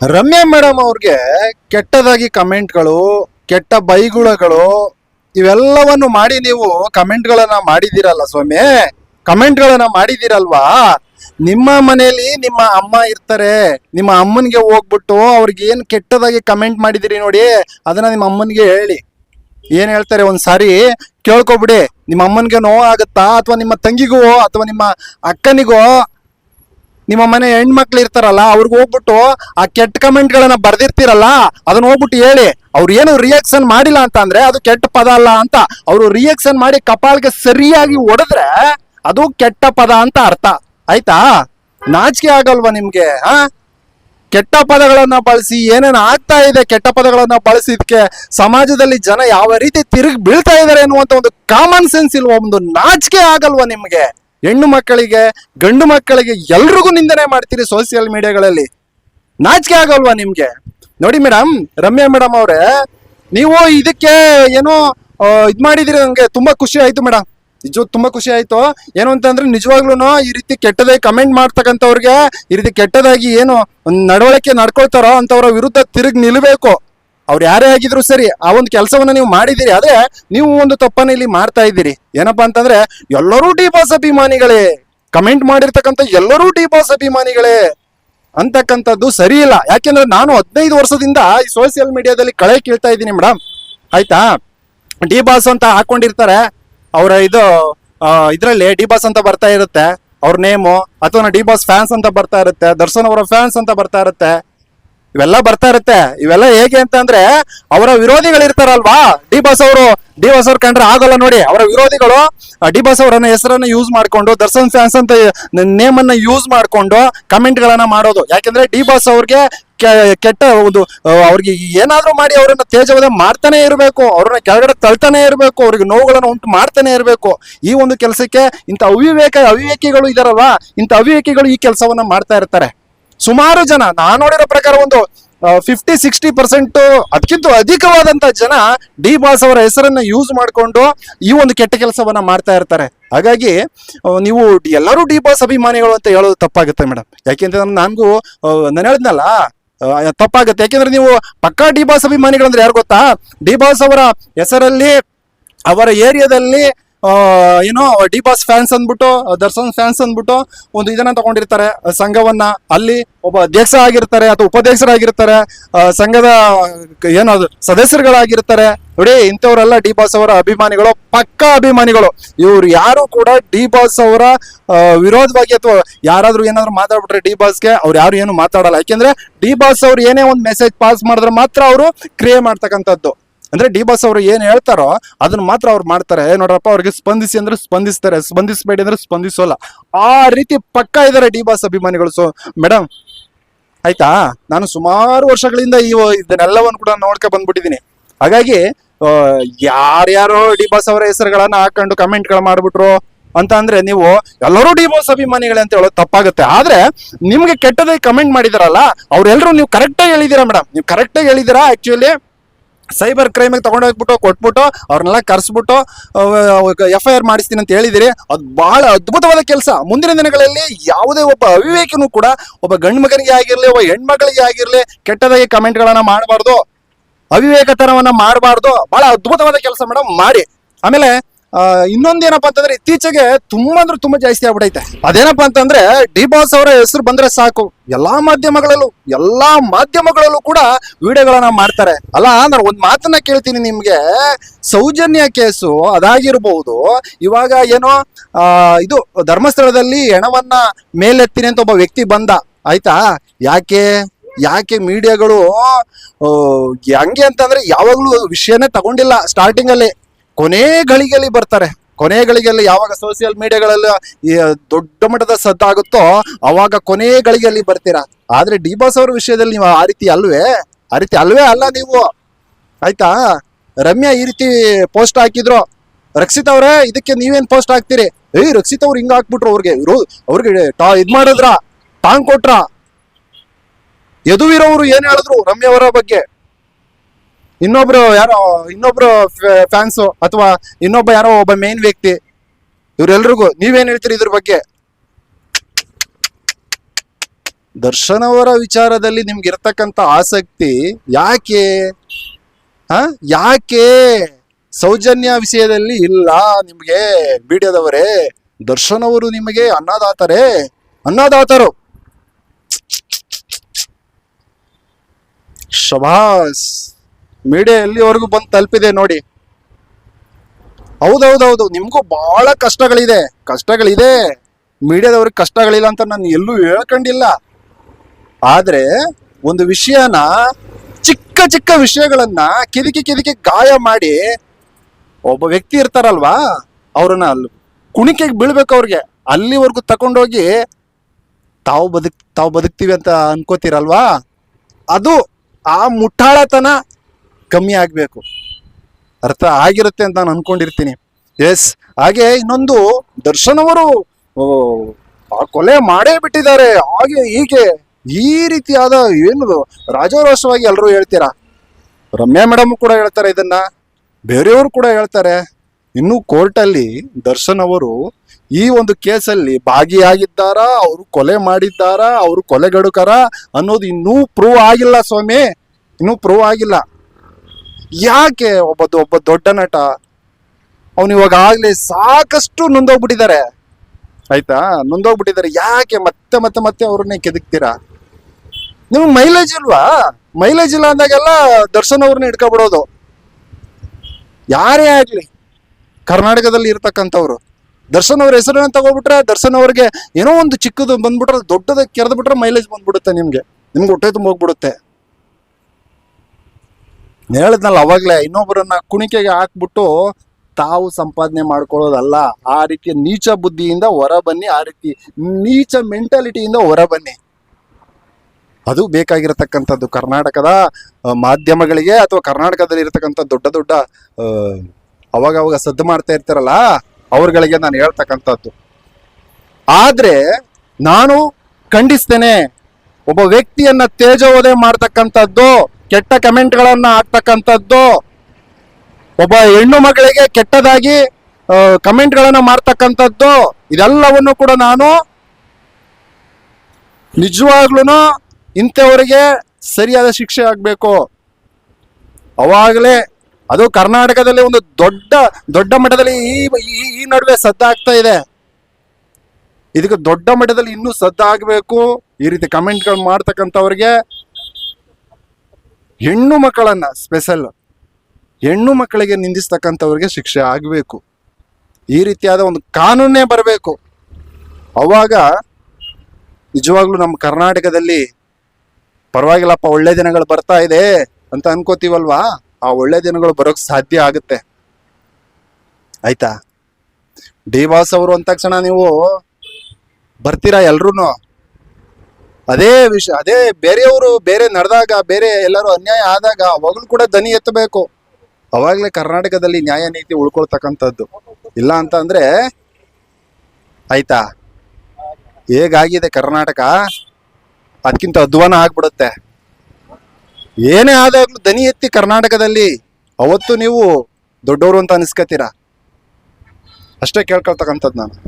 Ramya madam ಅವ್ರಿಗೆ ಕೆಟ್ಟದಾಗಿ ಕಮೆಂಟ್ಗಳು, ಕೆಟ್ಟ ಬೈಗುಳಗಳು ಇವೆಲ್ಲವನ್ನು ಮಾಡಿ ನೀವು ಕಮೆಂಟ್ಗಳನ್ನ ಮಾಡಿದಿರಲ್ಲ ಸ್ವಾಮಿ? ಕಮೆಂಟ್ಗಳನ್ನ ಮಾಡಿದಿರಲ್ವಾ ನಿಮ್ಮ ಮನೆಯಲ್ಲಿ ನಿಮ್ಮ ಅಮ್ಮ ಇರ್ತಾರೆ. ನಿಮ್ಮ ಅಮ್ಮನಿಗೆ ಹೋಗ್ಬಿಟ್ಟು ಅವ್ರಿಗೆ ಏನು ಕೆಟ್ಟದಾಗಿ ಕಮೆಂಟ್ ಮಾಡಿದಿರಿ ನೋಡಿ, ಅದನ್ನ ನಿಮ್ಮ ಅಮ್ಮನಿಗೆ ಹೇಳಿ. ಏನ್ ಹೇಳ್ತಾರೆ ಒಂದ್ ಸಾರಿ ಕೇಳ್ಕೊಬಿಡಿ. ನಿಮ್ಮ ಅಮ್ಮನಿಗೆ ನೋವು ಆಗುತ್ತಾ ಅಥವಾ ನಿಮ್ಮ ತಂಗಿಗೋ, ಅಥವಾ ನಿಮ್ಮ ಅಕ್ಕನಿಗೋ ನಿಮ್ಮ ಮನೆ ಹೆಣ್ಮಕ್ಳು ಇರ್ತಾರಲ್ಲ, ಅವ್ರಿಗೆ ಹೋಗ್ಬಿಟ್ಟು ಆ ಕೆಟ್ಟ ಕಮೆಂಟ್ ಗಳನ್ನ ಬರ್ದಿರ್ತೀರಲ್ಲ, ಅದನ್ನ ಹೋಗ್ಬಿಟ್ಟು ಹೇಳಿ. ಅವ್ರು ಏನು ರಿಯಾಕ್ಷನ್ ಮಾಡಿಲ್ಲ ಅಂತ ಅಂದ್ರೆ ಅದು ಕೆಟ್ಟ ಪದ ಅಲ್ಲ ಅಂತ. ಅವರು ರಿಯಾಕ್ಷನ್ ಮಾಡಿ ಕಪಾಲ್ಗೆ ಸರಿಯಾಗಿ ಹೊಡೆದ್ರೆ ಅದು ಕೆಟ್ಟ ಪದ ಅಂತ ಅರ್ಥ. ಆಯ್ತಾ? ನಾಚಿಕೆ ಆಗಲ್ವಾ ನಿಮ್ಗೆ, ಹಾ? ಕೆಟ್ಟ ಪದಗಳನ್ನ ಬಳಸಿ, ಏನೇನು ಆಗ್ತಾ ಇದೆ ಕೆಟ್ಟ ಪದಗಳನ್ನ ಬಳಸಿದ್ಕೆ, ಸಮಾಜದಲ್ಲಿ ಜನ ಯಾವ ರೀತಿ ತಿರುಗಿ ಬೀಳ್ತಾ ಇದಾರೆ ಅನ್ನುವಂತ ಒಂದು ಕಾಮನ್ ಸೆನ್ಸ್ ಇಲ್ವಾ? ಒಂದು ನಾಚಿಕೆ ಆಗಲ್ವಾ ನಿಮ್ಗೆ? ಹೆಣ್ಣು ಮಕ್ಕಳಿಗೆ, ಗಂಡು ಮಕ್ಕಳಿಗೆ ಎಲ್ರಿಗೂ ನಿಂದನೆ ಮಾಡ್ತೀರಿ ಸೋಷಿಯಲ್ ಮೀಡಿಯಾಗಳಲ್ಲಿ ನಾಚಿಕೆ ಆಗಲ್ವಾ ನಿಮ್ಗೆ? ನೋಡಿ ಮೇಡಮ್ ರಮ್ಯಾ ಮೇಡಮ್ ಅವರೇ, ನೀವು ಇದಕ್ಕೆ ಏನೋ ಇದು ಮಾಡಿದಿರಿ ನನಗೆ ತುಂಬಾ ಖುಷಿ ಆಯ್ತು ಮೇಡಮ್ ನಿಜ ತುಂಬಾ ಖುಷಿ ಆಯ್ತು. ಏನು ಅಂತಂದ್ರೆ ನಿಜವಾಗ್ಲೂ ಈ ರೀತಿ ಕೆಟ್ಟದಾಗಿ ಕಮೆಂಟ್ ಮಾಡ್ತಕ್ಕಂಥವ್ರಿಗೆ, ಈ ರೀತಿ ಕೆಟ್ಟದಾಗಿ ಏನು, ನಡವಳಿಕೆ ನಡ್ಕೊಳ್ತಾರೋ ಅಂತವ್ರ ವಿರುದ್ಧ ತಿರುಗಿ ನಿಲ್ಬೇಕು. ಅವ್ರು ಯಾರೇ ಆಗಿದ್ರು ಸರಿ, ಆ ಒಂದು ಕೆಲಸವನ್ನ ನೀವು ಮಾಡಿದಿರಿ ಅದೇ ನೀವು ಒಂದು ತಪ್ಪನ್ನ ಇಲ್ಲಿ ಮಾಡ್ತಾ ಇದ್ದೀರಿ. ಏನಪ್ಪಾ ಅಂತಂದ್ರೆ, ಎಲ್ಲರೂ ಡಿ ಬಾಸ್ ಅಭಿಮಾನಿಗಳೇ. ಕಮೆಂಟ್ ಮಾಡಿರ್ತಕ್ಕಂಥ ಎಲ್ಲರೂ ಡಿ ಬಾಸ್ ಅಭಿಮಾನಿಗಳೇ. ಅಂತಕ್ಕಂಥದ್ದು ಸರಿ ಇಲ್ಲ. ಯಾಕೆಂದ್ರೆ ನಾನು ಹದಿನೈದು ವರ್ಷದಿಂದ ಈ ಸೋಷಿಯಲ್ ಮೀಡಿಯಾದಲ್ಲಿ ಕಳೆ ಕೇಳ್ತಾ ಇದ್ದೀನಿ ಮೇಡಮ್ ಆಯ್ತಾ? ಡಿ ಬಾಸ್ ಅಂತ ಹಾಕೊಂಡಿರ್ತಾರೆ. ಅವರ ಇದು ಇದರಲ್ಲಿ ಡಿ ಬಾಸ್ ಅಂತ ಬರ್ತಾ ಇರುತ್ತೆ. ಅವ್ರ ನೇಮು, ಅಥವಾ ಡಿ ಬಾಸ್ ಫ್ಯಾನ್ಸ್ ಅಂತ ಬರ್ತಾ ಇರುತ್ತೆ. ದರ್ಶನ್ ಅವರ ಫ್ಯಾನ್ಸ್ ಅಂತ ಬರ್ತಾ ಇರುತ್ತೆ. ಇವೆಲ್ಲ ಬರ್ತಾ ಇರುತ್ತೆ. ಇವೆಲ್ಲ ಹೇಗೆ ಅಂತ ಅಂದ್ರೆ ಅವರ ವಿರೋಧಿಗಳು ಇರ್ತಾರಲ್ವಾ ಡಿ ಬಾಸ್ ಅವರು, ಡಿ ಬಾಸ್ ಅವ್ರು ಕಂಡ್ರೆ ಆಗಲ್ಲ ನೋಡಿ. ಅವರ ವಿರೋಧಿಗಳು ಡಿ ಬಾಸ್ ಅವರನ್ನ ಹೆಸರನ್ನ ಯೂಸ್ ಮಾಡ್ಕೊಂಡು, ದರ್ಶನ್ ಫ್ಯಾನ್ಸ್ ಅಂತ ನೇಮ್ ಅನ್ನ ಯೂಸ್ ಮಾಡ್ಕೊಂಡು ಕಮೆಂಟ್ ಗಳನ್ನ ಮಾಡೋದು. ಯಾಕಂದ್ರೆ ಡಿ ಬಾಸ್ ಅವ್ರಿಗೆ ಕೆಟ್ಟ ಒಂದು ಅವ್ರಿಗೆ ಏನಾದ್ರೂ ಮಾಡಿ ಅವರನ್ನ ತೇಜವಾದ ಮಾಡ್ತಾನೆ ಇರಬೇಕು. ಅವ್ರನ್ನ ಕೆಳಗಡೆ ತಳ್ತಾನೆ ಇರಬೇಕು. ಅವ್ರಿಗೆ ನೋವುಗಳನ್ನು ಉಂಟು ಮಾಡ್ತಾನೆ ಇರಬೇಕು. ಈ ಒಂದು ಕೆಲಸಕ್ಕೆ ಇಂಥ ಅವಿವೇಕ, ಅವಿವೇಕಿಗಳು ಇದಾರಲ್ವಾ? ಇಂಥ ಅವಿವೇಕಿಗಳು ಈ ಕೆಲಸವನ್ನ ಮಾಡ್ತಾ ಇರ್ತಾರೆ. ಸುಮಾರು ಜನ, ನಾನು ನೋಡಿರೋ ಪ್ರಕಾರ ಒಂದು ಫಿಫ್ಟಿ ಸಿಕ್ಸ್ಟಿ ಪರ್ಸೆಂಟ್ ಅದಕ್ಕಿಂತ ಅಧಿಕವಾದಂತ ಜನ ಡಿ ಬಾಸ್ ಅವರ ಹೆಸರನ್ನ ಯೂಸ್ ಮಾಡಿಕೊಂಡು ಈ ಒಂದು ಕೆಟ್ಟ ಕೆಲಸವನ್ನ ಮಾಡ್ತಾ ಇರ್ತಾರೆ. ಹಾಗಾಗಿ ನೀವು ಎಲ್ಲರೂ ಡಿ ಬಾಸ್ ಅಭಿಮಾನಿಗಳು ಅಂತ ಹೇಳೋದು ತಪ್ಪಾಗುತ್ತೆ ಮೇಡಮ್ ಯಾಕೆಂದ್ರೆ ನನಗೂ ನಾನು ಹೇಳಿದ್ನಲ್ಲ ತಪ್ಪಾಗುತ್ತೆ. ಯಾಕೆಂದ್ರೆ ನೀವು ಪಕ್ಕಾ ಡಿ ಬಾಸ್ ಅಭಿಮಾನಿಗಳು ಅಂದ್ರೆ ಯಾರು ಗೊತ್ತಾ? ಡಿ ಬಾಸ್ ಅವರ ಹೆಸರಲ್ಲಿ, ಅವರ ಏರಿಯಾದಲ್ಲಿ ಏನೋ ಡಿ ಬಾಸ್ ಫ್ಯಾನ್ಸ್ ಅಂದ್ಬಿಟ್ಟು, ದರ್ಶನ್ ಫ್ಯಾನ್ಸ್ ಅಂದ್ಬಿಟ್ಟು ಒಂದು ಇದನ್ನ ತಗೊಂಡಿರ್ತಾರೆ. ಸಂಘವನ್ನ. ಅಲ್ಲಿ ಒಬ್ಬ ಅಧ್ಯಕ್ಷ ಆಗಿರ್ತಾರೆ ಅಥವಾ ಉಪಾಧ್ಯಕ್ಷರಾಗಿರ್ತಾರೆ. ಸಂಘದ ಏನೋ ಸದಸ್ಯರುಗಳಾಗಿರ್ತಾರೆ. ನೋಡಿ, ಇಂಥವರೆಲ್ಲ ಡಿ ಬಾಸ್ ಅವರ ಅಭಿಮಾನಿಗಳು, ಪಕ್ಕಾ ಅಭಿಮಾನಿಗಳು. ಇವ್ರು ಯಾರು ಕೂಡ ಡಿ ಬಾಸ್ ಅವರ ವಿರೋಧವಾಗಿ ಅಥವಾ ಯಾರಾದ್ರೂ ಏನಾದ್ರು ಮಾತಾಡ್ಬಿಟ್ರೆ ಡಿ ಬಾಸ್ಗೆ ಅವ್ರು ಯಾರು ಏನು ಮಾತಾಡಲ್ಲ. ಯಾಕೆಂದ್ರೆ ಡಿ ಬಾಸ್ ಅವ್ರು ಏನೇ ಒಂದು ಮೆಸೇಜ್ ಪಾಸ್ ಮಾಡಿದ್ರೆ ಮಾತ್ರ ಅವರು ಕ್ರಿಯೆ ಮಾಡ್ತಕ್ಕಂಥದ್ದು. ಅಂದ್ರೆ ಡಿ ಬಾಸ್ ಅವರು ಏನ್ ಹೇಳ್ತಾರೋ ಅದನ್ನ ಮಾತ್ರ ಅವ್ರು ಮಾಡ್ತಾರೆ. ನೋಡ್ರಪ್ಪ, ಅವ್ರಿಗೆ ಸ್ಪಂದಿಸಿ ಅಂದ್ರೆ ಸ್ಪಂದಿಸ್ತಾರೆ. ಸ್ಪಂದಿಸಬೇಡಿ ಅಂದ್ರೆ ಸ್ಪಂದಿಸೋಲ್ಲ. ಆ ರೀತಿ ಪಕ್ಕ ಇದಾರೆ ಡಿ ಬಾಸ್ ಅಭಿಮಾನಿಗಳು. ಸೊ ಮೇಡಮ್ ಆಯ್ತಾ? ನಾನು ಸುಮಾರು ವರ್ಷಗಳಿಂದ ಈ ಇದನ್ನೆಲ್ಲವನ್ನು ಕೂಡ ನೋಡ್ಕೊ ಬಂದ್ಬಿಟ್ಟಿದ್ದೀನಿ. ಹಾಗಾಗಿ ಯಾರ್ಯಾರೋ ಡಿ ಬಾಸ್ ಅವರ ಹೆಸರುಗಳನ್ನ ಹಾಕೊಂಡು ಕಮೆಂಟ್ಗಳು ಮಾಡ್ಬಿಟ್ರು ಅಂತ ಅಂದ್ರೆ ನೀವು ಎಲ್ಲರೂ ಡಿ ಬಾಸ್ ಅಭಿಮಾನಿಗಳೇ ಅಂತ ಹೇಳೋದು ತಪ್ಪಾಗುತ್ತೆ. ಆದ್ರೆ, ನಿಮ್ಗೆ ಕೆಟ್ಟದಾಗಿ ಕಮೆಂಟ್ ಮಾಡಿದಾರಲ್ಲ ಅವ್ರೆಲ್ಲರೂ ನೀವು ಕರೆಕ್ಟಾಗಿ ಹೇಳಿದೀರಾ ಮೇಡಮ್ ನೀವು ಕರೆಕ್ಟಾಗಿ ಹೇಳಿದೀರಾ ಆಕ್ಚುಲಿ ಸೈಬರ್ ಕ್ರೈಮಿಗೆ ತಗೊಂಡೋಗ್ಬಿಟ್ಟು ಕೊಟ್ಬಿಟ್ಟು, ಅವ್ರನ್ನೆಲ್ಲ ಕರ್ಸ್ಬಿಟ್ಟು ಎಫ್ ಐ ಆರ್ ಮಾಡಿಸ್ತೀನಿ ಅಂತ ಹೇಳಿದಿರಿ. ಅದು ಬಹಳ ಅದ್ಭುತವಾದ ಕೆಲಸ. ಮುಂದಿನ ದಿನಗಳಲ್ಲಿ ಯಾವುದೇ ಒಬ್ಬ ಅವಿವೇಕನು ಕೂಡ, ಒಬ್ಬ ಗಂಡು ಮಗನಿಗೆ ಆಗಿರಲಿ, ಒಬ್ಬ ಹೆಣ್ಮಗಳಿಗೆ ಆಗಿರಲಿ, ಕೆಟ್ಟದಾಗಿ ಕಮೆಂಟ್ಗಳನ್ನು ಮಾಡಬಾರ್ದು. ಅವಿವೇಕತನವನ್ನ ಮಾಡಬಾರ್ದು. ಬಹಳ ಅದ್ಭುತವಾದ ಕೆಲಸ ಮೇಡಮ್ ಮಾಡಿ. ಆಮೇಲೆ ಇನ್ನೊಂದೇನಪ್ಪ ಅಂತಂದ್ರೆ ಇತ್ತೀಚೆಗೆ ತುಂಬಾ ಅಂದ್ರೆ ತುಂಬಾ ಜಾಸ್ತಿ ಆಗ್ಬಿಡೈತೆ ಅದೇನಪ್ಪ ಅಂತಂದ್ರೆ ಡಿ ಬಾಸ್ ಅವರ ಹೆಸರು ಬಂದ್ರೆ ಸಾಕು. ಎಲ್ಲಾ ಮಾಧ್ಯಮಗಳಲ್ಲೂ ಎಲ್ಲಾ ಮಾಧ್ಯಮಗಳಲ್ಲೂ ಕೂಡ ವಿಡಿಯೋಗಳನ್ನ ಮಾಡ್ತಾರೆ. ಅಲ್ಲ, ನಾನು ಒಂದ್ ಮಾತನ್ನ ಕೇಳ್ತೀನಿ ನಿಮ್ಗೆ. ಸೌಜನ್ಯ ಕೇಸು ಅದಾಗಿರ್ಬಹುದು ಇವಾಗ ಏನೋ ಇದು ಧರ್ಮಸ್ಥಳದಲ್ಲಿ ಹೆಣವನ್ನ ಮೇಲೆತ್ತೀನಿ ಅಂತ ಒಬ್ಬ ವ್ಯಕ್ತಿ ಬಂದ. ಆಯ್ತಾ? ಯಾಕೆ? ಯಾಕೆ ಮೀಡಿಯಾಗಳು ಹಂಗೆ ಅಂತಂದ್ರೆ ಯಾವಾಗ್ಲೂ ವಿಷಯನೇ ತಗೊಂಡಿಲ್ಲ ಸ್ಟಾರ್ಟಿಂಗ್ ಅಲ್ಲಿ. ಕೊನೆ ಗಳಿಗೆಯಲ್ಲಿ ಬರ್ತಾರೆ ಕೊನೆ ಗಳಿಗೆಯಲ್ಲಿ ಯಾವಾಗ ಸೋಷಿಯಲ್ ಮೀಡಿಯಾಗಳಲ್ಲಿ ದೊಡ್ಡ ಮಟ್ಟದ ಸದ್ದಾಗುತ್ತೋ ಅವಾಗ ಕೊನೆ ಗಳಿಗೆಯಲ್ಲಿ ಬರ್ತೀರಾ? ಆದ್ರೆ ಡಿ ಬಾಸ್ ಅವ್ರ ವಿಷಯದಲ್ಲಿ ನೀವು ಆ ರೀತಿ ಅಲ್ವೇ? ಆ ರೀತಿ ಅಲ್ವೇ ಅಲ್ಲ ನೀವು. ಆಯ್ತಾ? ರಮ್ಯಾ ಈ ರೀತಿ ಪೋಸ್ಟ್ ಹಾಕಿದ್ರು. ರಕ್ಷಿತ್ ಅವರೇ, ಇದಕ್ಕೆ ನೀವೇನ್ ಪೋಸ್ಟ್ ಹಾಕ್ತೀರಿ? ಏಯ್, ರಕ್ಷಿತ್ ಅವ್ರು ಹಿಂಗ ಹಾಕ್ಬಿಟ್ರು ಅವ್ರಿಗೆ. ಇವ್ರು, ಅವ್ರಿಗೆ ಟಾ ಇದ್ ಮಾಡಿದ್ರ? ಟಾಂಗ್ ಕೊಟ್ರ? ಯದುವೀರವರು ಏನ್ ಹೇಳಿದ್ರು ರಮ್ಯಾ ಅವರ ಬಗ್ಗೆ? ಇನ್ನೊಬ್ರು ಯಾರೋ, ಇನ್ನೊಬ್ರು ಫ್ಯಾನ್ಸು ಅಥವಾ ಇನ್ನೊಬ್ಬ ಯಾರೋ ಒಬ್ಬ ಮೇನ್ ವ್ಯಕ್ತಿ, ಇವ್ರೆಲ್ರಿಗೂ ನೀವೇನ್ ಹೇಳ್ತೀರಿ ಇದ್ರ ಬಗ್ಗೆ? ದರ್ಶನ್ ಅವರ ವಿಚಾರದಲ್ಲಿ ನಿಮ್ಗೆ ಇರ್ತಕ್ಕಂಥ ಆಸಕ್ತಿ ಯಾಕೆ? ಹ? ಯಾಕೆ ಸೌಜನ್ಯ ವಿಷಯದಲ್ಲಿ ಇಲ್ಲ ನಿಮ್ಗೆ ಮೀಡಿಯಾದವರೇ ದರ್ಶನ್ ಅವರು ನಿಮಗೆ ಅನ್ನದಾತರೇ? ಅನ್ನದಾತರು! ಶಬಾಸ್ ಮೀಡಿಯಾ ಎಲ್ಲಿವರೆಗೂ ಬಂದು ತಲುಪಿದೆ ನೋಡಿ. ಹೌದೌದೌದು, ನಿಮ್ಗೂ ಬಹಳ ಕಷ್ಟಗಳಿದೆ. ಕಷ್ಟಗಳಿದೆ. ಮೀಡಿಯಾದವ್ರಿಗೆ ಕಷ್ಟಗಳಿಲ್ಲ ಅಂತ ನಾನು ಎಲ್ಲೂ ಹೇಳ್ಕೊಂಡಿಲ್ಲ. ಆದ್ರೆ ಒಂದು ವಿಷಯನ, ಚಿಕ್ಕ ಚಿಕ್ಕ ವಿಷಯಗಳನ್ನ ಕಿದಿಕಿ ಕಿದಿಕಿ ಗಾಯ ಮಾಡಿ ಒಬ್ಬ ವ್ಯಕ್ತಿ ಇರ್ತಾರಲ್ವಾ, ಅವ್ರನ್ನ ಅಲ್ಲಿ ಕುಣಿಕೆಗೆ ಬೀಳ್ಬೇಕು ಅವ್ರಿಗೆ. ಅಲ್ಲಿವರೆಗೂ ತಗೊಂಡೋಗಿ ತಾವು ಬದುಕ್, ತಾವು ಬದುಕ್ತೀವಿ ಅಂತ ಅನ್ಕೋತೀರಲ್ವಾ? ಅದು ಆ ಮುಟ್ಟಾಳತನ ಕಮ್ಮಿ ಆಗಬೇಕು. ಅರ್ಥ ಆಗಿರುತ್ತೆ ಅಂತ ನಾನು ಅನ್ಕೊಂಡಿರ್ತೀನಿ. ಎಸ್ ಹಾಗೆ ಇನ್ನೊಂದು ದರ್ಶನ್ ಅವರು ಕೊಲೆ ಮಾಡೇ ಬಿಟ್ಟಿದ್ದಾರೆ. ಹಾಗೆ ಹೀಗೆ ಈ ರೀತಿಯಾದ ಏನು ರಾಜಾರೋಷವಾಗಿ ಎಲ್ಲರೂ ಹೇಳ್ತೀರಾ? ರಮ್ಯಾ ಮೇಡಮ್ ಕೂಡ ಹೇಳ್ತಾರೆ ಇದನ್ನ. ಬೇರೆಯವರು ಕೂಡ ಹೇಳ್ತಾರೆ. ಇನ್ನು ಕೋರ್ಟಲ್ಲಿ ದರ್ಶನ್ ಅವರು ಈ ಒಂದು ಕೇಸಲ್ಲಿ ಭಾಗಿಯಾಗಿದ್ದಾರಾ? ಅವರು ಕೊಲೆ ಮಾಡಿದ್ದಾರಾ? ಅವರು ಕೊಲೆಗಡುಕರ? ಅನ್ನೋದು ಇನ್ನೂ ಪ್ರೂವ್ ಆಗಿಲ್ಲ ಸ್ವಾಮಿ. ಇನ್ನೂ ಪ್ರೂವ್ ಆಗಿಲ್ಲ. ಯಾಕೆ ಒಬ್ಬ ಒಬ್ಬ ದೊಡ್ಡ ನಟ ಅವನು ಇವಾಗ ಆಗ್ಲೇ ಸಾಕಷ್ಟು ನೊಂದೋಗ್ಬಿಟ್ಟಿದ್ದಾರೆ. ಆಯ್ತಾ? ನೊಂದೋಗ್ಬಿಟ್ಟಿದ್ದಾರೆ. ಯಾಕೆ ಮತ್ತೆ ಮತ್ತೆ ಮತ್ತೆ ಅವ್ರನ್ನೇ ಕೆದಕ್ತೀರಾ? ನಿಮ್ಗೆ ಮೈಲೇಜ್ ಇಲ್ವಾ? ಮೈಲೇಜ್ ಇಲ್ಲ ಅಂದಾಗೆಲ್ಲ ದರ್ಶನ್ ಅವ್ರನ್ನ ಇಟ್ಕೊಬಿಡೋದು ಯಾರೇ ಆಗ್ಲಿ, ಕರ್ನಾಟಕದಲ್ಲಿ ಇರ್ತಕ್ಕಂಥವ್ರು. ದರ್ಶನ್ ಅವ್ರ ಹೆಸರನ್ನ ತಗೋಬಿಟ್ರೆ, ದರ್ಶನ್ ಅವ್ರಿಗೆ ಏನೋ ಒಂದು ಚಿಕ್ಕದು ಬಂದ್ಬಿಟ್ರೆ, ದೊಡ್ಡದ ಕೆರೆದ್ಬಿಟ್ರೆ ಮೈಲೇಜ್ ಬಂದ್ಬಿಡುತ್ತೆ ನಿಮ್ಗೆ. ನಿಮ್ಗೆ ಹೊಟ್ಟೆ ತುಂಬ ಹೋಗ್ಬಿಡುತ್ತೆ. ಹೇಳದ್ನಲ್ಲ, ಅವಾಗ್ಲೇ ಇನ್ನೊಬ್ಬರನ್ನ ಕುಣಿಕೆಗೆ ಹಾಕ್ಬಿಟ್ಟು ತಾವು ಸಂಪಾದನೆ ಮಾಡ್ಕೊಳ್ಳೋದಲ್ಲ, ಆ ರೀತಿಯ ನೀಚ ಬುದ್ಧಿಯಿಂದ ಹೊರ ಬನ್ನಿ, ಆ ರೀತಿ ನೀಚ ಮೆಂಟಾಲಿಟಿಯಿಂದ ಹೊರ ಬನ್ನಿ. ಅದು ಬೇಕಾಗಿರತಕ್ಕಂಥದ್ದು ಕರ್ನಾಟಕದ ಮಾಧ್ಯಮಗಳಿಗೆ ಅಥವಾ ಕರ್ನಾಟಕದಲ್ಲಿ ಇರತಕ್ಕಂಥ ದೊಡ್ಡ ದೊಡ್ಡ ಅವಾಗವಾಗ ಅವಾಗ ಅವಾಗ ಸದ್ದು ಮಾಡ್ತಾ ಇರ್ತಾರಲ್ಲ, ಅವ್ರಗಳಿಗೆ ನಾನು ಹೇಳ್ತಕ್ಕಂಥದ್ದು. ಆದ್ರೆ ನಾನು ಖಂಡಿಸ್ತೇನೆ, ಒಬ್ಬ ವ್ಯಕ್ತಿಯನ್ನ ತೇಜೋವಧೆ ಮಾಡ್ತಕ್ಕಂಥದ್ದು ಕೆಟ್ಟ ಕಮೆಂಟ್ಗಳನ್ನು ಹಾಕ್ತಕ್ಕಂಥದ್ದು ಒಬ್ಬ ಹೆಣ್ಣು ಮಗಳಿಗೆ ಕೆಟ್ಟದಾಗಿ ಕಮೆಂಟ್ಗಳನ್ನು ಮಾಡ್ತಕ್ಕಂಥದ್ದು ಇದೆಲ್ಲವನ್ನು ಕೂಡ ನಾನು ನಿಜವಾಗ್ಲೂ ಇಂಥವರಿಗೆ ಸರಿಯಾದ ಶಿಕ್ಷೆ ಆಗಬೇಕು. ಅವಾಗಲೇ ಅದು ಕರ್ನಾಟಕದಲ್ಲಿ ಒಂದು ದೊಡ್ಡ ದೊಡ್ಡ ಮಟ್ಟದಲ್ಲಿ ಈ, ಈ- ಈ ನಡುವೆ ಸದ್ದಾಗ್ತಾ ಇದೆ. ಇದಕ್ಕೆ ದೊಡ್ಡ ಮಟ್ಟದಲ್ಲಿ ಇನ್ನೂ ಸದ್ದಾಗಬೇಕು. ಈ ರೀತಿ ಕಮೆಂಟ್ಗಳು ಮಾಡ್ತಕ್ಕಂಥವ್ರಿಗೆ ಹೆಣ್ಣು ಮಕ್ಕಳನ್ನ ಸ್ಪೆಷಲ್ ಹೆಣ್ಣು ಮಕ್ಕಳಿಗೆ ನಿಂದಿಸ್ತಕ್ಕಂಥವ್ರಿಗೆ ಶಿಕ್ಷೆ ಆಗಬೇಕು. ಈ ರೀತಿಯಾದ ಒಂದು ಕಾನೂನೇ ಬರಬೇಕು. ಅವಾಗ ನಿಜವಾಗ್ಲೂ ನಮ್ಮ ಕರ್ನಾಟಕದಲ್ಲಿ ಪರವಾಗಿಲ್ಲಪ್ಪ ಒಳ್ಳೆ ದಿನಗಳು ಬರ್ತಾ ಇದೆ ಅಂತ ಅನ್ಕೋತೀವಲ್ವಾ? ಆ ಒಳ್ಳೆ ದಿನಗಳು ಬರೋಕ್ ಸಾಧ್ಯ ಆಗುತ್ತೆ. ಆಯ್ತಾ? ಡಿ ಬಾಸ್ ಅವರು ಅಂದ ತಕ್ಷಣ ನೀವು ಬರ್ತೀರಾ ಎಲ್ರೂ ಅದೇ ವಿಷಯ ಅದೇ ಬೇರೆಯವರು ಬೇರೆ ನಡೆದಾಗ, ಬೇರೆ ಎಲ್ಲರೂ ಅನ್ಯಾಯ ಆದಾಗ ಅವಾಗಲೂ ಕೂಡ ದನಿ ಎತ್ತಬೇಕು. ಅವಾಗಲೇ ಕರ್ನಾಟಕದಲ್ಲಿ ನ್ಯಾಯ ನೀತಿ ಉಳ್ಕೊಳ್ತಕ್ಕಂಥದ್ದು. ಇಲ್ಲ ಅಂತ ಅಂದ್ರೆ, ಆಯ್ತಾ? ಹೇಗಾಗಿದೆ ಕರ್ನಾಟಕ? ಅದಕ್ಕಿಂತ ಅಧ್ವಾನ ಆಗ್ಬಿಡುತ್ತೆ. ಏನೇ ಆದಾಗ್ಲೂ ದನಿ ಎತ್ತಿ ಕರ್ನಾಟಕದಲ್ಲಿ, ಅವತ್ತು ನೀವು ದೊಡ್ಡವರು ಅಂತ ಅನಿಸ್ಕತೀರಾ ಅಷ್ಟೇ ಕೇಳ್ಕೊಳ್ತಕ್ಕಂಥದ್ದು ನಾನು.